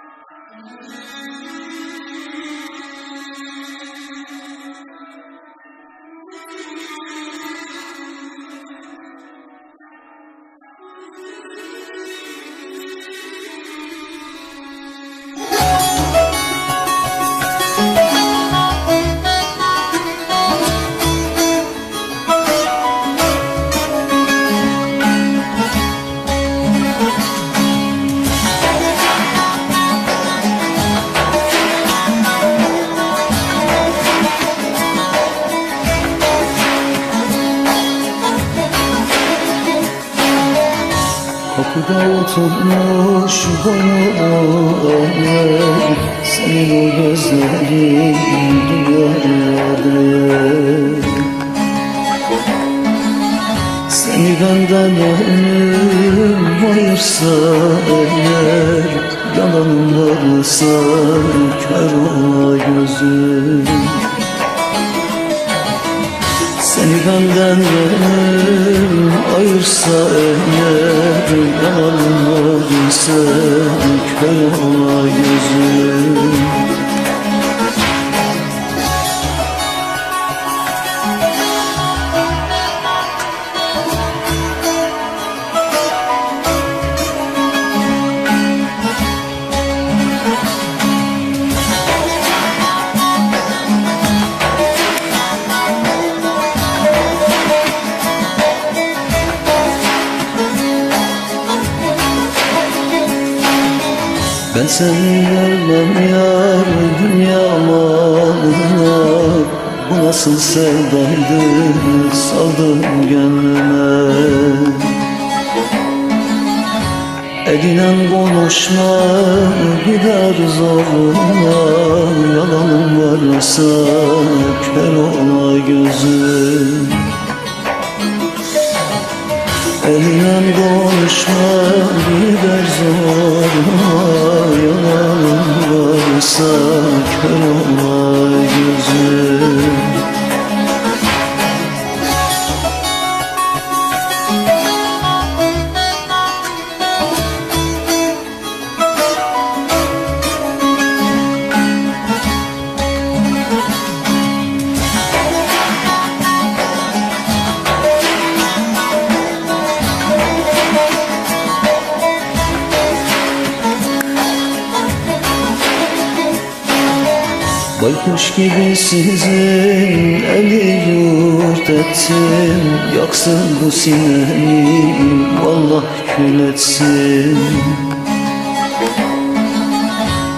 ピエール。Kapıda oturmuş bana Senin o gözlerin duvardı Seni benden ölüm ayırsa eğer Yalanım varsa kör ola gözüm. Seni benden ölüm ayırsa eğer Yalanım varsa Ben seni görmem yar dünya malına. Bu nasıl sevdaydı saldım gönlüme. Edinen konuşma gider zoruna. Yalanım varsa kör ola gözüm Elinden konuşma gider Yalanım varsa kör Baykuş gibi sizin eli yurt ettim Yaksın bu sinemi vallah kül etsin.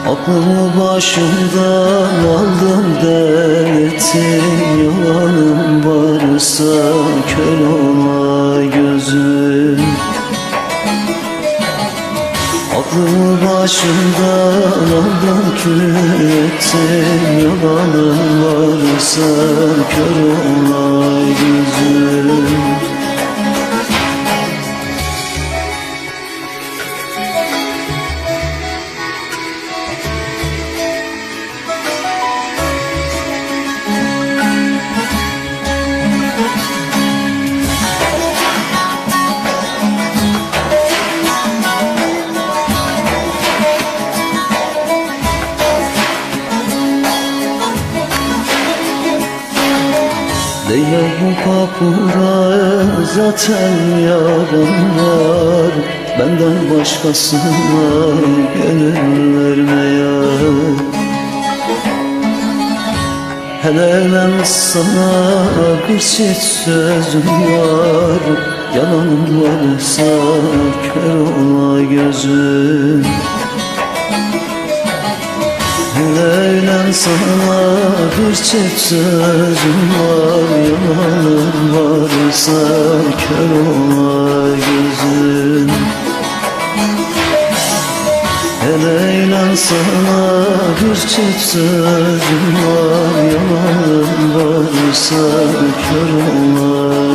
Aklımı başımdan aldım dertim Yalanım varsa kör ola gözüm Aklımı başımdan aldım kürettim Yalanım varsa kör ola gözüm Kapıra zaten yarım var. Benden başkasına gönül verme ya. Hele ben sana bir çift sözüm var. Yalanım varsa kör ola gözüm Leylen sana bir çift sözüm var Yalanım varsa kör ola gözüm Leylen sana bir çift sözüm var Yalanım varsa kör ola